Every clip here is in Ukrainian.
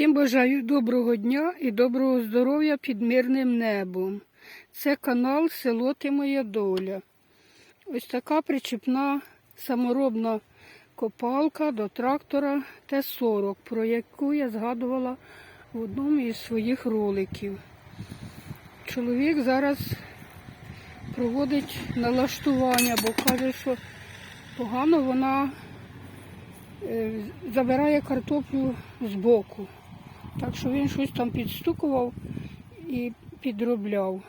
Всім бажаю доброго дня і доброго здоров'я під мирним небом. Це канал Село Ти Моя Доля. Ось така причіпна саморобна копалка до трактора Т-40, про яку я згадувала в одному із своїх роликів. Чоловік зараз проводить налаштування, бо каже, що погано вона е, забирає картоплю з боку. Так що він щось там підстукував і підробляв.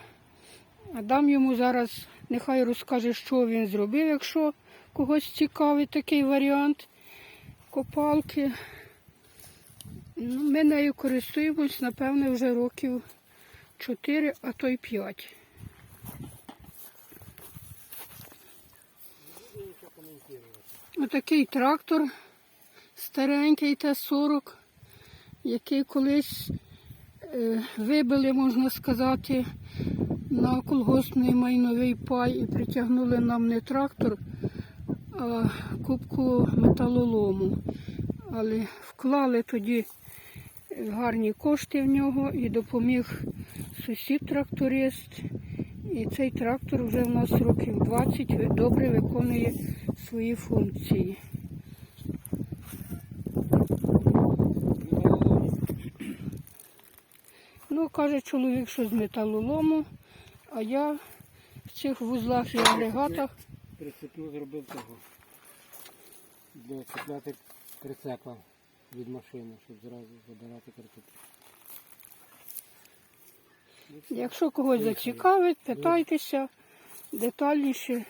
А дам йому зараз, нехай розкаже, що він зробив, якщо когось цікавий такий варіант копалки. Ну, ми нею користуємось, напевне, вже років 4, а то й 5. Отакий трактор старенький Т-40, який колись е, вибили, можна сказати, на колгоспний майновий пай і притягнули нам не трактор, а кубку металолому. Але вклали тоді гарні кошти в нього і допоміг сусід-тракторист. І цей трактор вже в нас років 20 добре виконує свої функції. Каже чоловік, що з металолому, а я в цих вузлах і агрегатах Прицепну зробив того. Для цепляти прицепа від машини, щоб зразу забирати картоплю. Якщо когось зацікавить, питайтеся, детальніше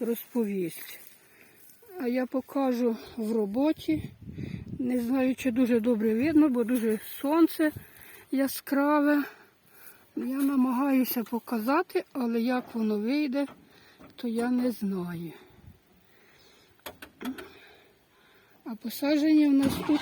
розповість. А я покажу в роботі. Не знаю, чи дуже добре видно, бо дуже сонце яскраве. Я намагаюся показати, але як воно вийде, то я не знаю. А посадження в нас тут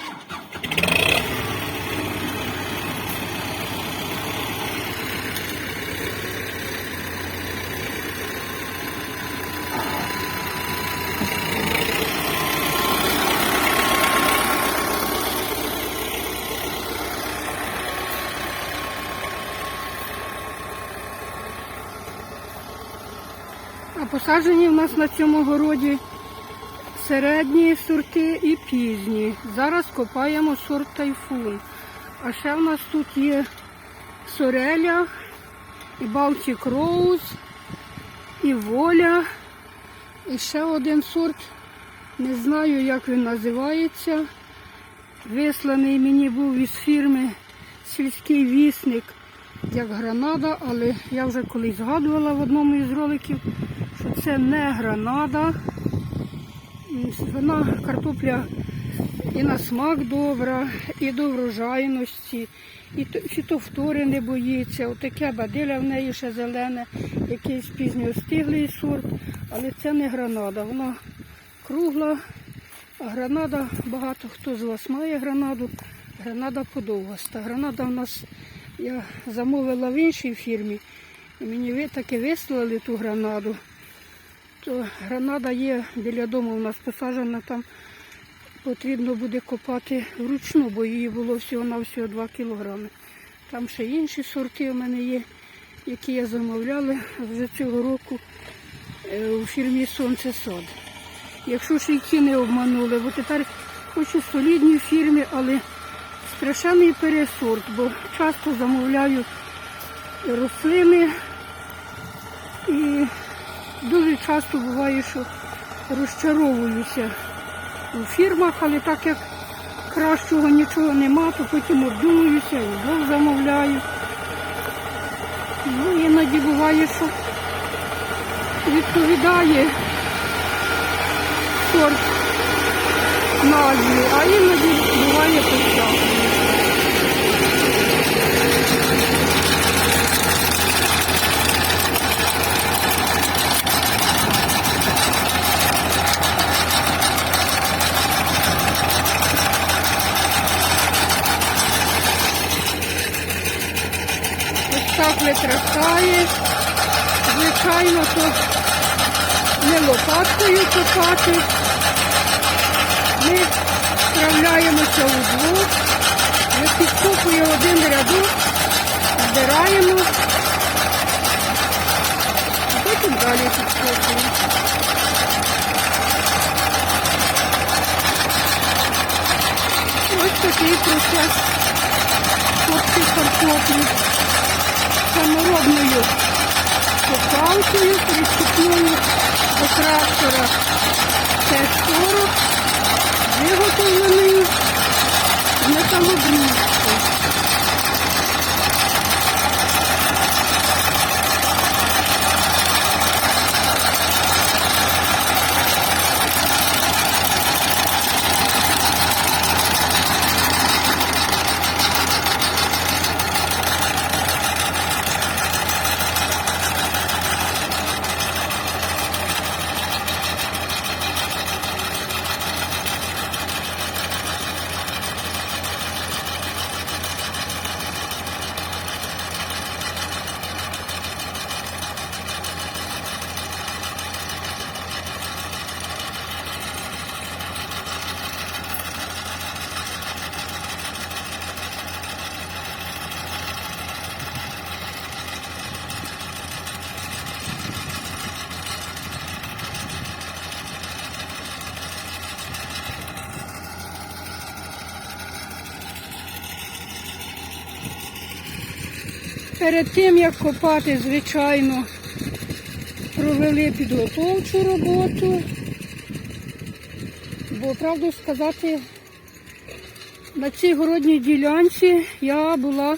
А посаджені в нас на цьому городі середні сорти і пізні. Зараз копаємо сорт тайфун. А ще в нас тут є сореля, і Балтік Роуз, і воля. І ще один сорт, не знаю, як він називається. Висланий мені був із фірми сільський вісник як гранада, але я вже колись згадувала в одному із роликів, що це не гранада. Вона картопля і на смак добра, і до врожайності, і то- фітофтори не боїться. Отаке бадиля в неї ще зелене, якийсь пізньостиглий сорт, але це не гранада. Вона кругла, а гранада, багато хто з вас має гранаду, гранада подовгаста. Гранада в нас я замовила в іншій фірмі, і мені ви таки вислали ту гранаду. То гранада є біля дому у нас посаджена, там потрібно буде копати вручну, бо її було всього на всього 2 кілограми. Там ще інші сорти у мене є, які я замовляла вже цього року е, у фірмі Сонце Сад. Якщо ж і ті не обманули, бо тепер хоч і солідні фірми, але страшенний пересорт, бо часто замовляю рослини і дуже часто буває, що розчаровуюся у фірмах, але так як кращого нічого нема, то потім обдумуюся і знов замовляю. Ну, іноді буває, що відповідає сорт назві, а іноді буває печально. Ось так витрачає. Звичайно, то не лопаткою копати. Ми справляємося удвох. Вже підкопує один рядок, збираємо, а потім далі підкопуємо. Ось такий процес копки картоплі саморобною копалкою, причіпною до трактора. Т-40, виготовленою з Перед тим, як копати, звичайно, провели підготовчу роботу. Бо, правду сказати, на цій городній ділянці я була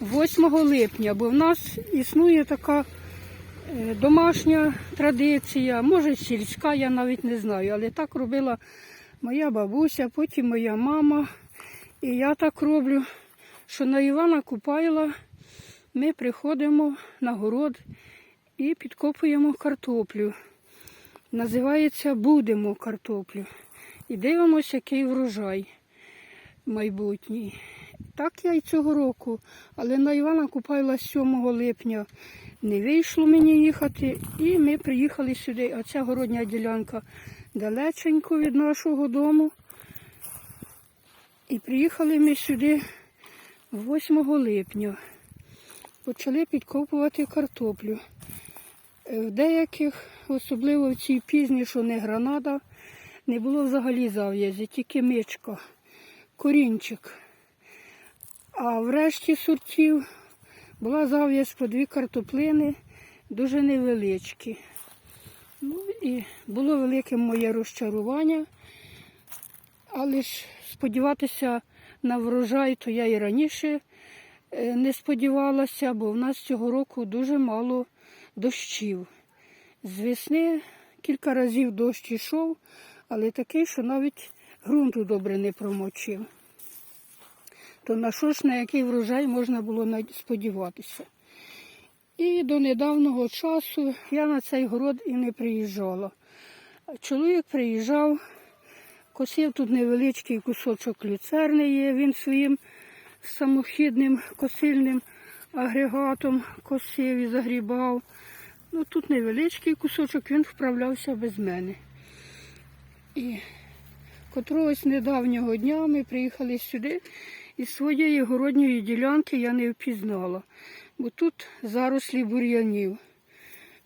8 липня, бо в нас існує така е, домашня традиція, може сільська, я навіть не знаю, але так робила моя бабуся, потім моя мама. І я так роблю, що на Івана Купайла ми приходимо на город і підкопуємо картоплю. Називається Будемо картоплю. І дивимося, який врожай майбутній. Так я й цього року, але на Івана Купайла 7 липня не вийшло мені їхати, і ми приїхали сюди. А ця городня ділянка далеченько від нашого дому. І приїхали ми сюди 8 липня. Почали підкопувати картоплю. Е, В деяких, особливо в цій пізній, що не гранада, не було взагалі зав'язі, тільки мичка, корінчик. А в решті сортів була зав'язь по дві картоплини, дуже невеличкі. Ну і було велике моє розчарування. Але ж сподіватися на врожай, то я і раніше не сподівалася, бо в нас цього року дуже мало дощів. З весни кілька разів дощ йшов, але такий, що навіть ґрунту добре не промочив. То на що ж на який врожай можна було сподіватися? І до недавнього часу я на цей город і не приїжджала. Чоловік приїжджав, косив тут невеличкий кусочок люцерни є, він своїм самохідним косильним агрегатом косив і загрібав. Ну тут невеличкий кусочок, він вправлявся без мене. І котрогось недавнього дня ми приїхали сюди і своєї городньої ділянки я не впізнала, бо тут зарослі бур'янів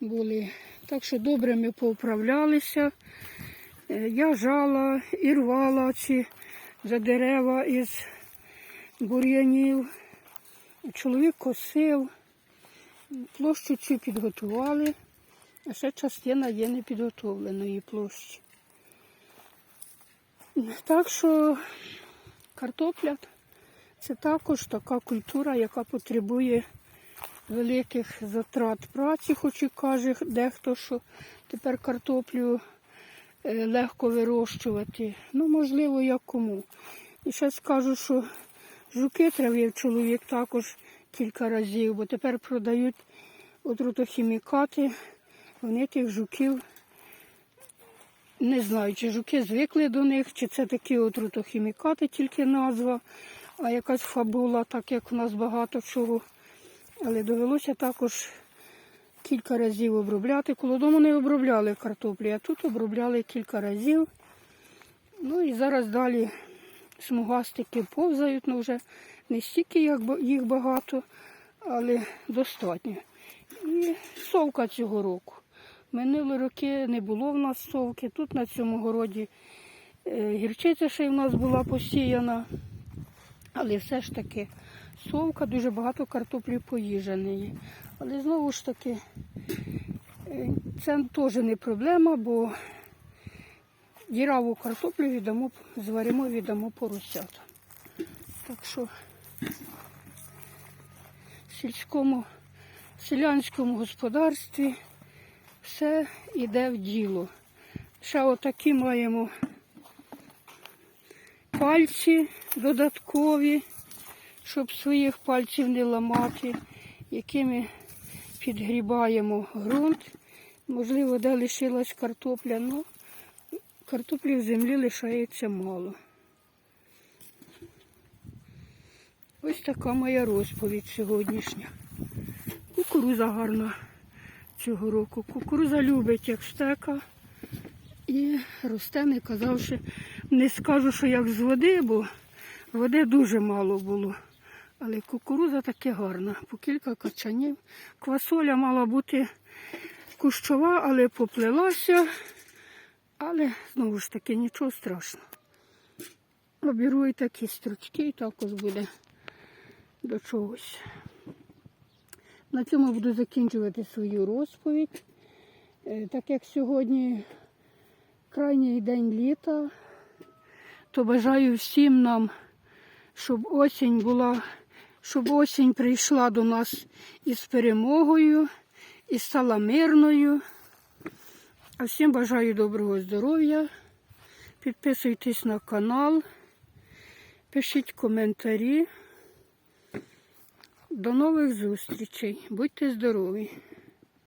були. Так що добре ми поуправлялися. Е, Я жала і рвала ці за дерева із бур'янів. Чоловік косив, площу цю підготували, а ще частина є непідготовленої площі. Так що картопля це також така культура, яка потребує великих затрат праці, хоч і каже дехто, що тепер картоплю е, легко вирощувати. Ну, можливо, як кому. І ще скажу, що жуки травив чоловік також кілька разів, бо тепер продають отрутохімікати. Вони тих жуків не знаю, чи жуки звикли до них, чи це такі отрутохімікати, тільки назва, а якась фабула, так як у нас багато чого. Але довелося також кілька разів обробляти. Коло дому не обробляли картоплі, а тут обробляли кілька разів. Ну і зараз далі смугастики повзають, ну вже не стільки їх багато, але достатньо. І совка цього року. Минулі роки не було в нас совки. Тут на цьому городі е, гірчиця ще й в нас була посіяна. Але все ж таки совка, дуже багато картоплі поїженої. Але знову ж таки, е, це теж не проблема, бо діраву картоплю віддамо, зваримо, віддамо поросята. Так що в сільському, селянському господарстві все йде в діло. Ще отакі маємо пальці додаткові, щоб своїх пальців не ламати, якими підгрібаємо ґрунт. Можливо, де лишилась картопля, але картоплі в землі лишається мало. Ось така моя розповідь сьогоднішня. Кукуруза гарна цього року. Кукуруза любить як стека і росте, не казавши, не скажу, що як з води, бо води дуже мало було. Але кукуруза таки гарна, по кілька качанів. Квасоля мала бути кущова, але поплилася. Але знову ж таки нічого страшного. Обіру і такі стручки, і також буде до чогось. На цьому буду закінчувати свою розповідь. Е, Так як сьогодні крайній день літа, то бажаю всім нам, щоб осінь була, щоб осінь прийшла до нас із перемогою, і стала мирною. Всім бажаю доброго здоров'я. Підписуйтесь на канал, пишіть коментарі. До нових зустрічей. Будьте здорові!